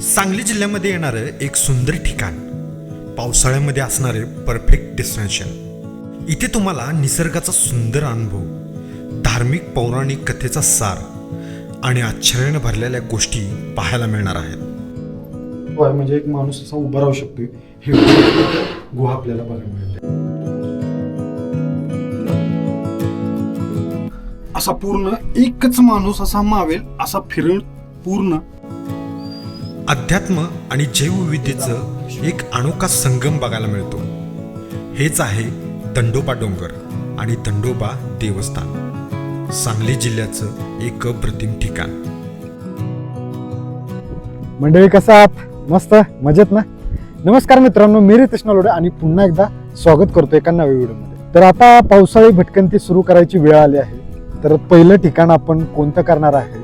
सांगली जिल्ह्यामध्ये येणारं एक सुंदर ठिकाण पावसाळ्यामध्ये असणारे परफेक्ट डेस्टिनेशन इथे तुम्हाला निसर्गाचा सुंदर अनुभव धार्मिक पौराणिक कथेचा सार आणि आश्चर्याने भरलेल्या गोष्टी पाहायला मिळणार आहेत. म्हणजे एक माणूस असा उभा राहू शकतो हे गुहा आपल्याला बघायला मिळते असा पूर्ण एकच माणूस असा मावेल असा फिरून पूर्ण अध्यात्म आणि जैवविविधतेचं एक अनोखा संगम बघायला मिळतो. हेच आहे दंडोबा डोंगर आणि दंडोबा देवस्थान. सांगली जिल्ह्याचं एक अप्रतिम ठिकाण. मंडळी कसा आहात? मस्त? मजेत ना? नमस्कार मित्रांनो मी रितेश नलोडे आणि पुन्हा एकदा स्वागत करतो एका नव्या व्हिडिओमध्ये. तर आता पावसाळी भटकंती सुरू करायची वेळ आली आहे. तर पहिलं ठिकाण आपण कोणतं करणार आहे?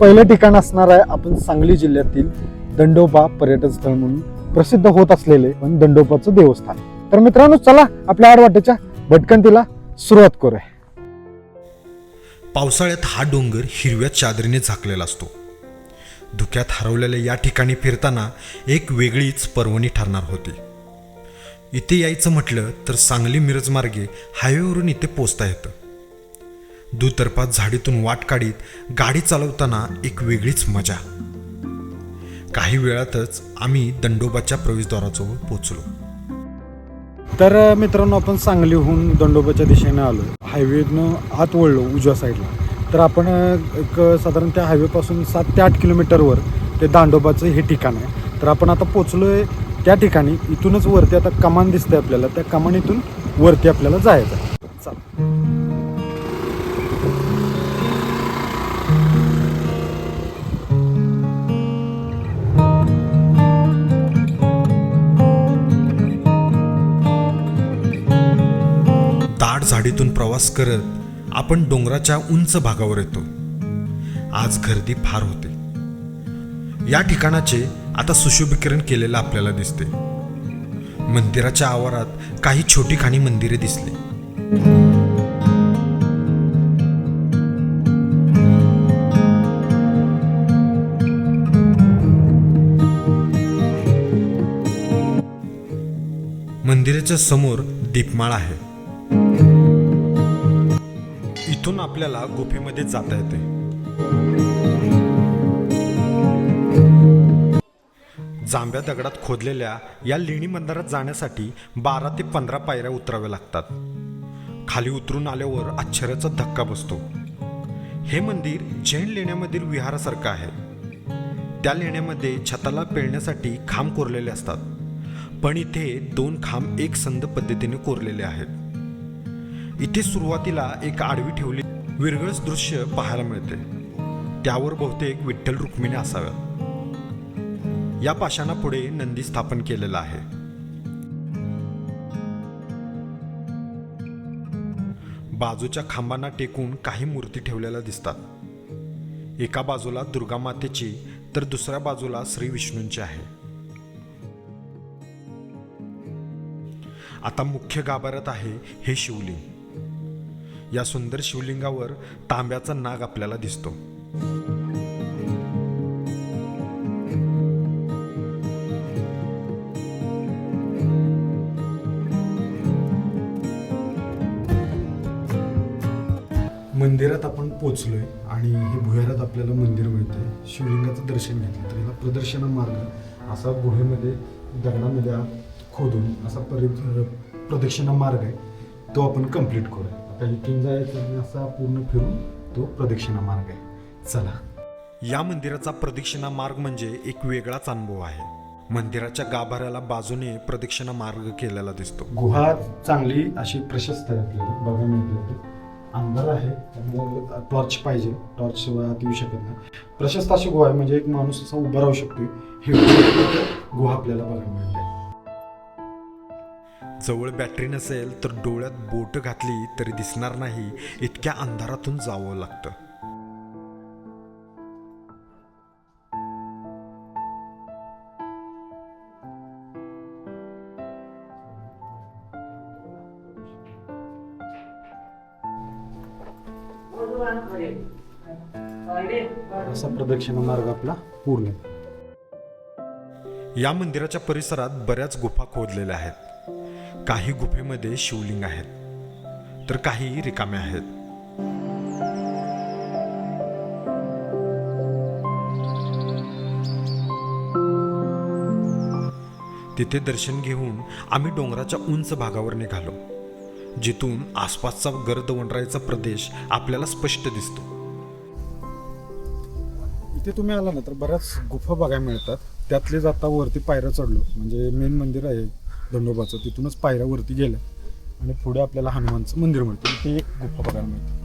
पहिलं ठिकाण असणार आहे आपण सांगली जिल्ह्यातील दंडोबा पर्यटन स्थळ म्हणून प्रसिद्ध होत असलेले पण दंडोबाचं देवस्थान. तर मित्रांनो चला आपल्या आडवाटेच्या भटकंतीला सुरुवात करूया. पावसाळ्यात हा डोंगर हिरव्या चादरीने झाकलेला असतो. धुक्यात हरवलेल्या या ठिकाणी फिरताना एक वेगळीच पर्वणी ठरणार होती. इथे यायचं म्हटलं तर सांगली मिरज मार्गे हायवेवरून इथे पोचता येतं. दुतर्फा झाडीतून वाट काढीत गाडी चालवताना एक वेगळीच मजा. काही वेळातच आम्ही दंडोबाच्या प्रवेशद्वाराजवळ पोचलो तर मित्रांनो आपण सांगलीहून दंडोबाच्या दिशेने आलो. हायवेनं आत वळलो उजव्या साईडला. तर आपण एक साधारण त्या हायवेपासून सात ते आठ किलोमीटरवर ते दांडोबाचं हे ठिकाण आहे. तर आपण आता पोचलो आहे त्या ठिकाणी. इथूनच वरती आता कमान दिसते आपल्याला. त्या कमानीतून वरती आपल्याला जायचं आहे. चला. झाडीतून प्रवास करत आपण डोंगराच्या उंच भागावर येतो. आज गर्दी फार होते. या ठिकाणाचे आता सुशोभीकरण केलेलं आपल्याला दिसते. मंदिराच्या आवारात काही छोटी खाणी मंदिरे दिसली. मंदिराच्या समोर दीपमाळ आहे. इथून आपल्याला गुफेमध्ये जाता येते. जांभ्या दगडात खोदलेल्या या लेणी मंदिरात जाण्यासाठी बारा ते पंधरा पायऱ्या उतराव्या लागतात. खाली उतरून आल्यावर आश्चर्याचा धक्का बसतो. हे मंदिर जैन लेण्यामधील विहारासारखं आहे. त्या लेण्यामध्ये छताला पेळण्यासाठी खांब कोरलेले असतात. पण इथे दोन खांब एक संद पद्धतीने कोरलेले आहेत. इथे सुरुवातीला एक आडवी ठेवली विरगळच दृश्य पाहायला मिळते. त्यावर बहुतेक विठ्ठल रुक्मिणी असाव्यात. या पाषाणापुढे नंदी स्थापन केलेला आहे. बाजूच्या खांबांना टेकून काही मूर्ती ठेवलेल्या दिसतात. एका बाजूला दुर्गा मातेची तर दुसऱ्या बाजूला श्री विष्णूंची आहे. आता मुख्य गाभाऱ्यात आहे हे शिवलिंग. या सुंदर शिवलिंगावर तांब्याचा नाग आपल्याला दिसतो. मंदिरात आपण पोचलोय आणि हे भुयारात आपल्याला मंदिर मिळतंय. शिवलिंगाचं दर्शन घेतलं तर याला प्रदर्शन मार्ग असा गुहेमध्ये दगडामध्ये खोदून असा परि प्रदक्षिणा मार्ग आहे. तो आपण कंप्लीट करूया. इथून जायचं आणि असा पूर्ण फिरून तो प्रदक्षिणा मार्ग आहे. चला. या मंदिराचा प्रदक्षिणा मार्ग म्हणजे एक वेगळाच अनुभव आहे. मंदिराच्या गाभाऱ्याला बाजूने प्रदक्षिणा मार्ग केलेला दिसतो. गुहा चांगली अशी प्रशस्त आहे आपल्याला. बघा मिळते अंधार आहे त्यामुळे टॉर्च पाहिजे. टॉर्च शिवाय आत येऊ शकत नाही. प्रशस्त अशी गुहा आहे म्हणजे एक माणूस असा उभा राहू शकतोय. हे गुहा आपल्याला बघायला मिळते जवळ बॅटरी नसेल तर डोळ्यात बोट घातली तरी दिसणार नाही इतक्या अंधारातून जावं लागतं. असा प्रदक्षिणा मार्ग आपला पूर्ण. या मंदिराच्या परिसरात बऱ्याच गुफा खोदलेल्या आहेत. काही गुफेमध्ये शिवलिंग आहेत तर काही रिकामे आहेत. तिथे दर्शन घेऊन आम्ही डोंगराच्या उंच भागावर निघालो जिथून आसपासचा गर्द वंडरायचा प्रदेश आपल्याला स्पष्ट दिसतो. इथे तुम्ही आला ना तर बऱ्याच गुफा बघायला मिळतात. त्यातले जाता वरती पायऱ्या चढलो म्हणजे मेन मंदिर आहे. दंडोबाचं तिथूनच पायऱ्या वरती गेल्या. आणि पुढे आपल्याला हनुमानचं मंदिर मिळतं. ते एक गुफा बघायला मिळते.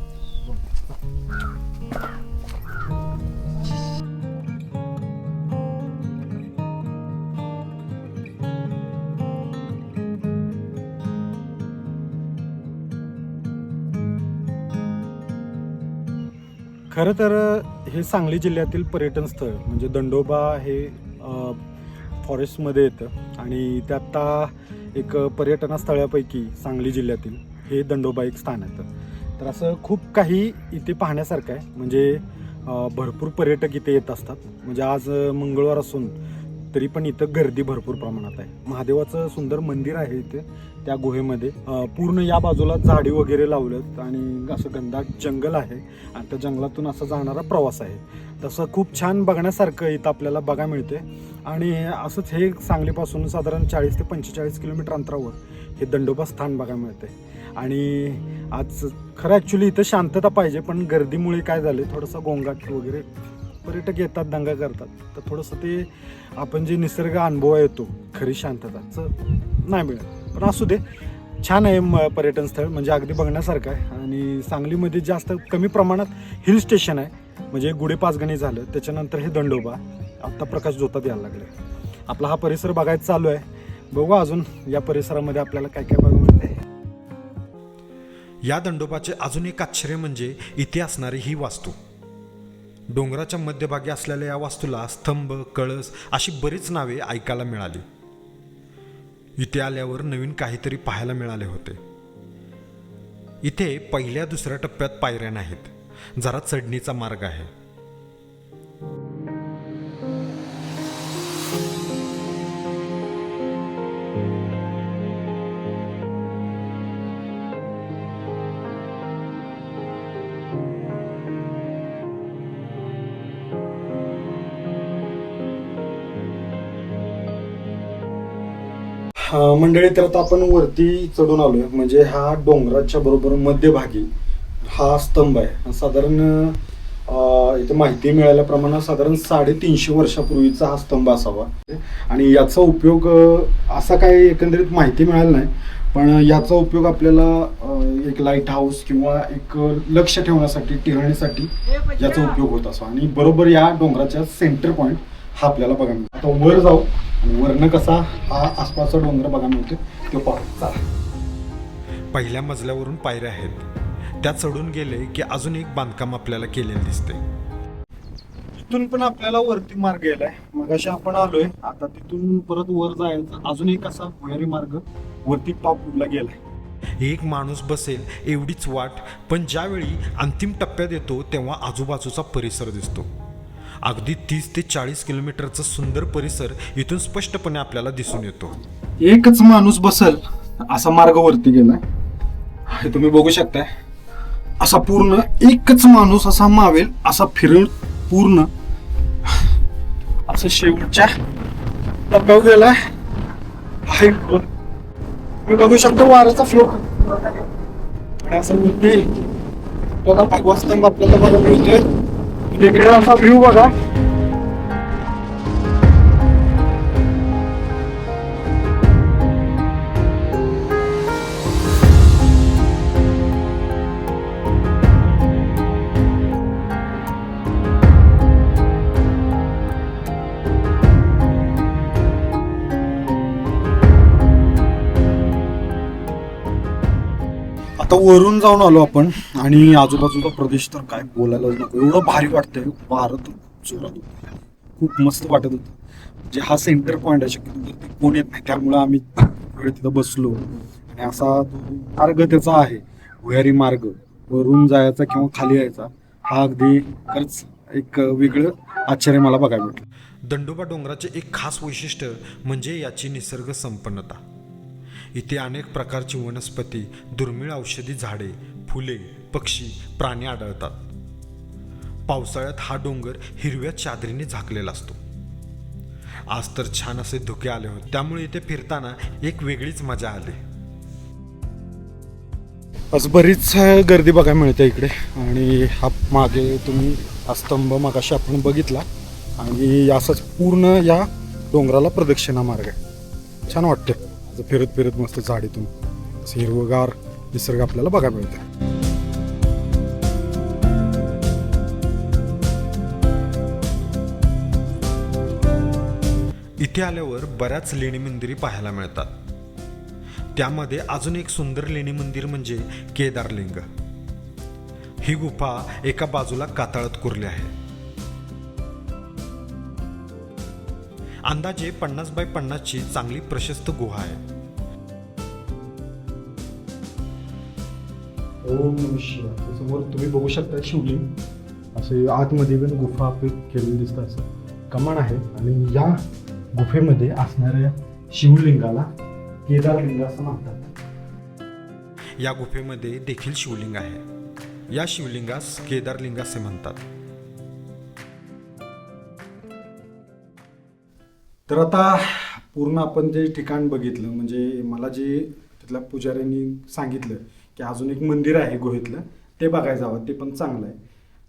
खरं तर हे सांगली जिल्ह्यातील पर्यटन स्थळ म्हणजे दंडोबा हे फॉरेस्टमध्ये येतं आणि ते आत्ता एक पर्यटन स्थळापैकी सांगली जिल्ह्यातील हे दंडोबा एक स्थान येतं तर असं खूप काही इथे पाहण्यासारखं आहे. म्हणजे भरपूर पर्यटक इथे येत असतात. म्हणजे आज मंगळवार असून तरी पण इथं गर्दी भरपूर प्रमाणात आहे. महादेवाचं सुंदर मंदिर आहे इथे त्या गुहेमध्ये. पूर्ण या बाजूला झाडी वगैरे लावलेत आणि असं गंदाट जंगल आहे. आणि त्या जंगलातून असा जाणारा प्रवास आहे. तसं खूप छान बघण्यासारखं इथं आपल्याला बघा मिळते आणि असंच हे सांगलीपासून साधारण चाळीस ते पंचेचाळीस किलोमीटर अंतरावर हे दंडोबा स्थान बघायला मिळते आणि आज खरं ॲक्च्युली इथं शांतता पाहिजे पण गर्दीमुळे काय झाले थोडंसं गोंगाट वगैरे पर्यटक येतात दंगा करतात. तर थोडंसं ते आपण जे निसर्ग अनुभव येतो खरी शांतताचं नाही मिळत. पण असू दे छान आहे म- पर्यटन स्थळ म्हणजे अगदी बघण्यासारखं आहे. आणि सांगलीमध्ये जास्त कमी प्रमाणात हिल स्टेशन आहे. म्हणजे गुढे पाचगणी झालं त्याच्यानंतर हे दंडोबा आत्ता प्रकाश जोतात यायला लागले. आपला हा परिसर बघायचा चालू आहे. बघू अजून या परिसरामध्ये आपल्याला काय काय बघायला मिळते या दंडोबाचे अजून एक आश्चर्य म्हणजे इथे असणारी ही वास्तू. डोंगराच्या मध्यभागी असलेल्या या वास्तूला स्तंभ कळस अशी बरीच नावे ऐकायला मिळाली. इथे आल्यावर नवीन काहीतरी पाहायला मिळाले होते. इथे पहिल्या दुसऱ्या टप्प्यात पायऱ्या नाहीत. जरा चढणीचा मार्ग आहे. मंडळी तर आता आपण वरती चढून आलोय. म्हणजे हा डोंगराच्या बरोबर मध्यभागी. हा स्तंभ आहे. साधारण इथं इथे माहिती मिळाल्याप्रमाणे साधारण साडेतीनशे वर्षापूर्वीचा हा स्तंभ असावा. आणि याचा उपयोग असा काही एकंदरीत माहिती मिळाली नाही. पण याचा उपयोग आपल्याला एक लाइट हाऊस किंवा एक लक्ष ठेवण्यासाठी टिहळणीसाठी याचा उपयोग होत असा आणि बरोबर या डोंगराच्या सेंटर पॉईंट हा आपल्याला बघायला मिळतो. आता वर जाऊ. आणि वरनं कसा हा आसपासचा डोंगर बघायला मिळतो तो पाहू. चला. पहिल्या मजल्यावरून पायऱ्या आहेत. त्या चढून गेले की अजून एक बांधकाम आपल्याला केलेले दिसते तिथून पण आपल्याला वरती मार्ग गेलाय मग अशा आपण आलोय. आता तिथून परत वर जायचं अजून एक असा भुयारी मार्ग वरती टॉपला गेलाय. एक माणूस बसेल एवढीच वाट पण ज्यावेळी अंतिम टप्प्यात येतो तेव्हा आजूबाजूचा परिसर दिसतो. अगदी तीस ते चाळीस किलोमीटरचा सुंदर परिसर इथून स्पष्टपणे आपल्याला दिसून येतो. एकच माणूस बसल असा मार्ग वरती गेलाय. हे तुम्ही बघू शकताय. असा पूर्ण एकच माणूस असा मावेल असा फिरून पूर्ण. असं शेवटच्या टप्प्यावर गेलाय. हाय मी बघू शकतो वाऱ्याचा फ्लो असं वरती बघा भगवा स्तंभ आपल्याला बघा मिळतोय. तिकडे असा व्ह्यू बघा. वरून जाऊन आलो आपण. आणि आजूबाजूचा प्रदेश तर काय बोलायलाच नको. एवढं भारी वाटतंय. भारत जोरात खूप मस्त वाटत होतं. जे हा सेंटर पॉईंट आहे शक्यतो कोण येत नाही. त्यामुळे आम्ही वेळ तिथं बसलो. आणि असा तो मार्ग त्याचा आहे. भुयारी मार्ग. वरून जायचा किंवा खाली यायचा हा अगदी खरंच एक वेगळं आश्चर्य मला बघायला भेटलं. दंडोबा डोंगराचे एक खास वैशिष्ट्य म्हणजे याची निसर्ग संपन्नता इथे अनेक प्रकारची वनस्पती दुर्मिळ औषधी झाडे फुले पक्षी प्राणी आढळतात. पावसाळ्यात हा डोंगर हिरव्या चादरीने झाकलेला असतो. आज तर छान असे धुके आले होते त्यामुळे इथे फिरताना एक वेगळीच मजा आली. आज बरीच गर्दी बघायला मिळते इकडे आणि हा मागे तुम्ही हा स्तंभ मागाशी आपण बघितला आणि असाच पूर्ण या डोंगराला प्रदक्षिणा मार्ग आहे. छान वाटते असं फिरत फिरत मस्त झाडीतून. असं हिरवगार निसर्ग आपल्याला बघायला मिळतं इथे आल्यावर बऱ्याच लेणी मंदिरे पाहायला मिळतात. त्यामध्ये अजून एक सुंदर लेणी मंदिर म्हणजे केदारलिंग. ही गुफा एका बाजूला कातळत कोरली आहे. अंदाजे पन्नास बाय पन्नासची चांगली प्रशस्त गुहा आहे. ओम नम शिवाय. समोर तुम्ही बघू शकता शिवलिंग. असे आतमध्ये पण गुफा आपली केलेली दिसतं असं. कमान आहे. आणि या गुफेमध्ये असणाऱ्या शिवलिंगाला केदारलिंग असं म्हणतात. या गुफेमध्ये देखील शिवलिंग आहे. या शिवलिंगास केदारलिंग असे म्हणतात. तर आता पूर्ण आपण जे ठिकाण बघितलं म्हणजे मला जे तिथल्या पुजाऱ्यांनी सांगितलं की अजून एक मंदिर आहे गुहेतलं ते बघायचं हवं ते पण चांगलं आहे.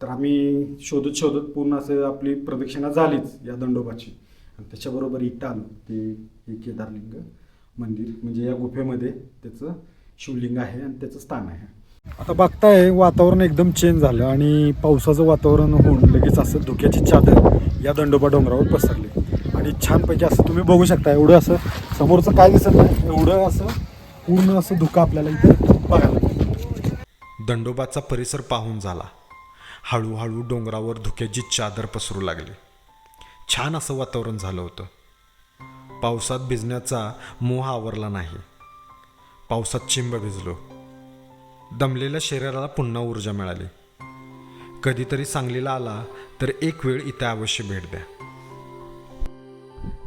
तर आम्ही शोधत शोधत पूर्ण असं आपली प्रदक्षिणा झालीच या दंडोबाची. आणि त्याच्याबरोबर इथं आलो ते हे केदारलिंग मंदिर म्हणजे या गुफेमध्ये त्याचं शिवलिंग आहे आणि त्याचं स्थान आहे. आता बघताय वातावरण एकदम चेंज झालं आणि पावसाचं वातावरण होऊन लगेच असं धुक्याची चादर या दंडोबा डोंगरावर पसरली. आणि छानपैकी असं तुम्ही बघू शकता एवढं असं समोरचं काय दिसत नाही एवढं असं पूर्ण असं धुकं आपल्याला इथे बघायला दंडोबाचा परिसर पाहून झाला. हळूहळू डोंगरावर धुक्याची चादर पसरू लागली. छान असं वातावरण झालं होतं. पावसात भिजण्याचा मोह आवरला नाही. पावसात चिंब भिजलो. दमलेल्या शरीराला पुन्हा ऊर्जा मिळाली. कधीतरी सांगलीला आला तर एक वेळ इथे अवश्य भेट द्या.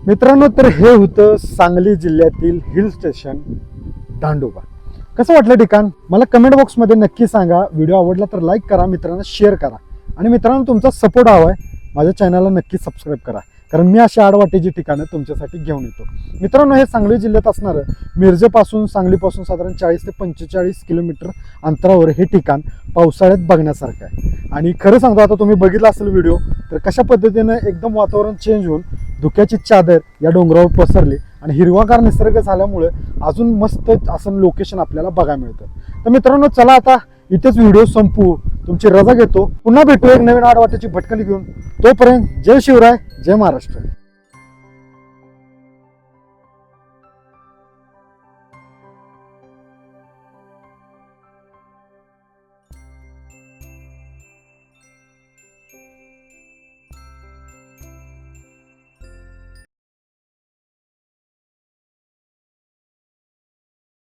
मित्रांनो तर हे होतं सांगली जिल्ह्यातील हिल स्टेशन दांडोबा. कसं वाटलं ठिकाण? मला कमेंट बॉक्समध्ये नक्की सांगा. व्हिडिओ आवडला तर लाईक करा मित्रांना शेअर करा. आणि मित्रांनो तुमचा सपोर्ट हवा आहे माझ्या चॅनलला नक्की सबस्क्राईब करा. कारण मी अशी आडवाटेची ठिकाणं तुमच्यासाठी घेऊन येतो. मित्रांनो हे सांगली जिल्ह्यात असणारं मिरजेपासून सांगलीपासून साधारण चाळीस ते पंचेचाळीस किलोमीटर अंतरावर हे ठिकाण पावसाळ्यात बघण्यासारखं आहे. आणि खरं सांगतो आता तुम्ही बघितला असेल व्हिडिओ तर कशा पद्धतीनं एकदम वातावरण चेंज होऊन धुक्याची चादर या डोंगरावर पसरली आणि हिरवागार निसर्ग झाल्यामुळे अजून मस्त असं लोकेशन आपल्याला बघायला मिळतं. तर मित्रांनो चला आता इथेच व्हिडिओ संपू तुमची रजा घेतो. पुन्हा भेटू एक नवीन आडवाट्याची भटकली घेऊन. तोपर्यंत जय शिवराय जय महाराष्ट्र.